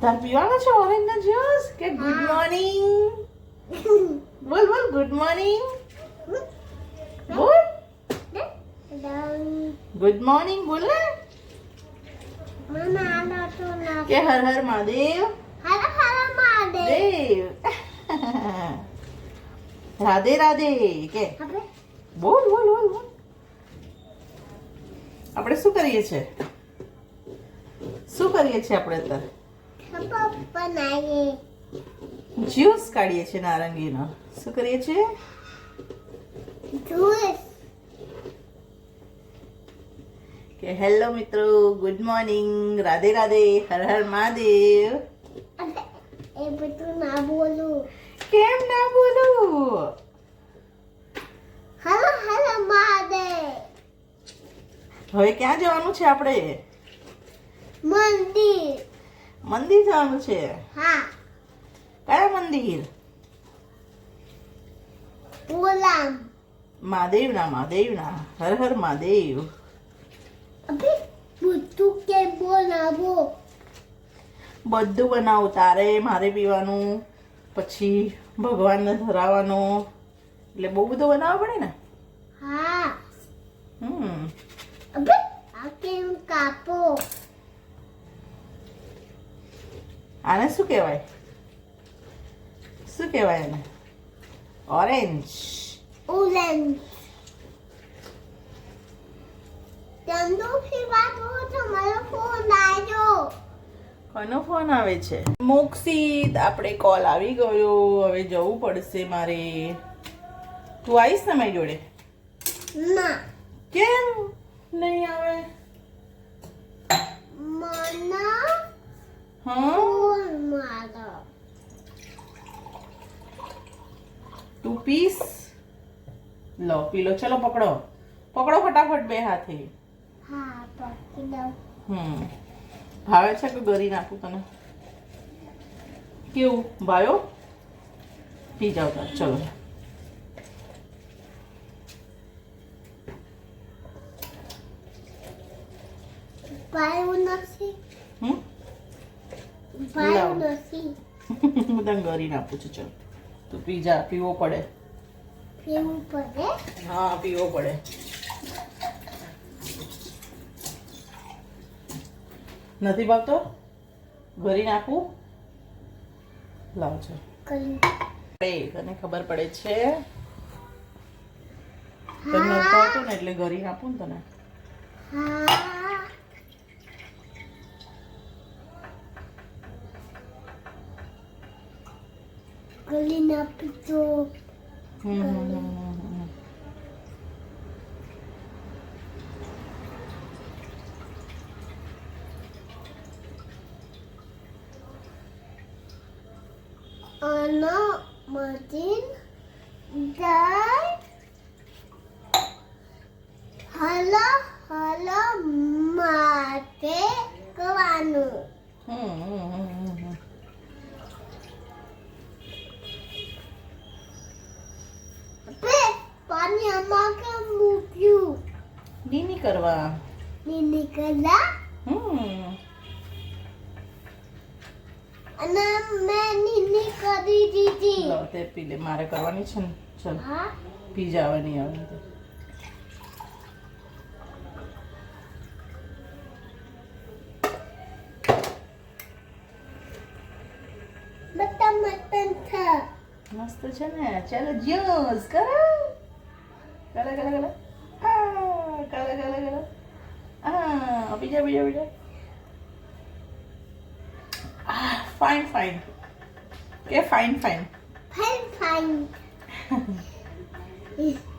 તાર પીવાનો છે ઓરેન્જ નો જ્યુસ? કે ગુડ મોર્નિંગ? બોલ બોલ ગુડ મોર્નિંગ. બોલ. ગુડ મોર્નિંગ બોલ ને. કે હર હર મહાદેવ? દેવ. રાધે રાધે. કે? બોલ બોલ બોલ બોલ. આપણે શું કરીએ છીએ? શું કરીએ છીએ આપણે અત્યારે જ્યુસ કાઢીએ છીએ નારંગીનો. શું કરીએ છીએ? કે હેલો મિત્રો ગુડ મોર્નિંગ. રાધે રાધે હર હર મહાદેવ. એ બધું ના બોલું. કેમ ના બોલું? Hello hello Mahadev. હવે ક્યાં જવાનું છે આપણે? મંદિર. મંદિર જવાનું છે? હા. કયા મંદિર? બોલામ મહાદેવના મહાદેવના. હર હર મહાદેવ. અભી બધું કેમ બનાવો? બધું બનાવું તારે મારે પીવાનું પછી ભગવાનને ધરાવવાનું. એટલે બહુ બધું બનાવવું પડે ને હા હમ અભી આ કેમ કાપો આને શું કહેવાય? શું કહેવાય એને? ઓરેન્જ ઓરેન્જ કોનો ફોન આવે છે? મોક્ષિત આપણે કોલ આવી ગયો. હવે જવું પડશે મારે. તું આવીશ ને મારી જોડે? ના. કેમ? નહીં આવે મને હા ફોન મારો તું પીસ. લો પીલો ચલો પકડો. પકડો ફટાફટ બે હાથે. હમ. ભાવે છે કે ગરી નાખું તને? કેવું? ભાયો પી જાવ તાર ચલો. હું તને ગરી નાખું છું ચલો. તું પીજા પીવો પડે. પીવું પડે? હા પીવો પડે. નથી ભાવતો? ભરી નાખું લાવ છો. તને ખબર પડે છે. તને નહોતું આવતું ને એટલે ઘરી નાખું ને તને. ગલી ના પીતો હમ, હમ, હમ, હમ, હમ. અને મજીન દાળ હલો હલો માટે કરવાનું હમ, હમ, હમ, હમ, હમ. બે પાણી આમાં કેમ મૂક્યું નીની કરવા નીની કલા હમ અને મેં નીની કરી દીધી લો તે પી લે મારે કરવાની છે ને ચલ હા પી જવાની આવે તો બધા મટન છે મસ્ત છે ને ચાલો જ્યુસ કરો Gala gala gala. Ah, gala கல கல கல கல அப்படியா அப்படியா Ah, fine fine. Okay fine fine. Fine fine.